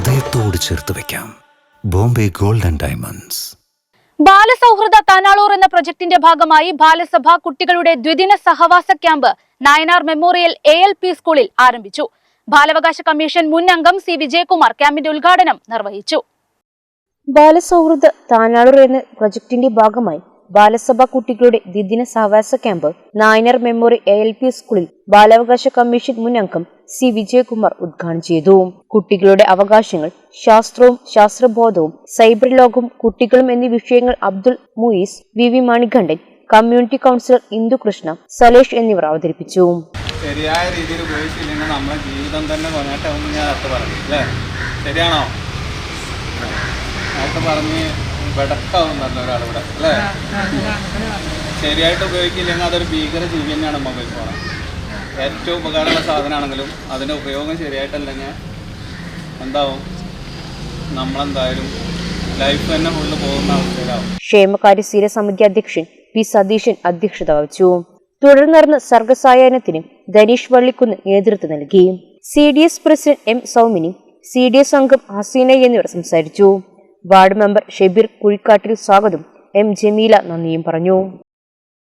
ഹൃദയത്തോട് ചേർത്ത് വെക്കാം. Bombay gold and diamonds. ബാലസൗഹൃദ Tanalur എന്ന പ്രൊജക്ടിന്റെ ഭാഗമായി ബാലസഭ കുട്ടികളുടെ ദ്വിദിന സഹവാസ camp Nayanar memorial A L P സ്കൂളിൽ ആരംഭിച്ചു. ബാലാവകാശ കമ്മീഷൻ മുൻ അംഗം സി വിജയകുമാർ ക്യാമ്പിന്റെ ഉദ്ഘാടനം നിർവഹിച്ചു. ബാലസൗഹൃദ താനാളൂർ എന്ന പ്രൊജക്ടിന്റെ ഭാഗമായി ബാലസഭ കുട്ടികളുടെ ദ്വിദിന സഹവാസ camp Nayanar memorial A L P സ്കൂളിൽ ബാലാവകാശ കമ്മീഷൻ മുൻ അംഗം സി വിജയകുമാർ ഉദ്ഘാടനം ചെയ്തു. കുട്ടികളുടെ അവകാശങ്ങൾ ശാസ്ത്രവും ശാസ്ത്രബോധവും സൈബർ ലോകവും കുട്ടികളും എന്നീ വിഷയങ്ങൾ Abdul Muiz V V Manikandan community counsellor Indukrishna Salesh എന്നിവർ അവതരിപ്പിച്ചു. ശരിയായ രീതിയിൽ ഉപയോഗിച്ചില്ലെങ്കിൽ നമ്മുടെ ജീവിതം തന്നെ കൊനേട്ടാവും ഞാൻ പറഞ്ഞു അല്ലേ ശരിയാണോ? നേരത്തെ പറഞ്ഞ് വെടക്കാവും നല്ല ഒരാളിവിടെ അല്ലേ? ശരിയായിട്ട് ഉപയോഗിക്കില്ലെങ്കിൽ അതൊരു ഭീകര ജീവി തന്നെയാണ് മൊബൈൽ ഫോൺ. ഏറ്റവും ഉപകാരമുള്ള സാധനമാണെങ്കിലും അതിന്റെ ഉപയോഗം ശരിയായിട്ടല്ലെങ്കിൽ എന്താവും? നമ്മളെന്തായാലും ലൈഫ് തന്നെ ഫുള്ള് പോകുന്ന അവസ്ഥയിലാവും. ക്ഷേമകാര്യ സ്ഥിരസമിതി അധ്യക്ഷൻ പി സതീശൻ അധ്യക്ഷത വഹിച്ചു. തുടർന്ന് നടന്ന സർഗസായാഹ്നത്തിന് ധനീഷ് വള്ളിക്കുന്ന് നേതൃത്വം നൽകി. C D S president M Saumini C D S അംഗം ഹസീന എന്നിവർ സംസാരിച്ചു. വാർഡ് മെമ്പർ ഷെബീർ കുഴിക്കാട്ടിൽ സ്വാഗതം. എം ജമീല നന്ദിയും പറഞ്ഞു.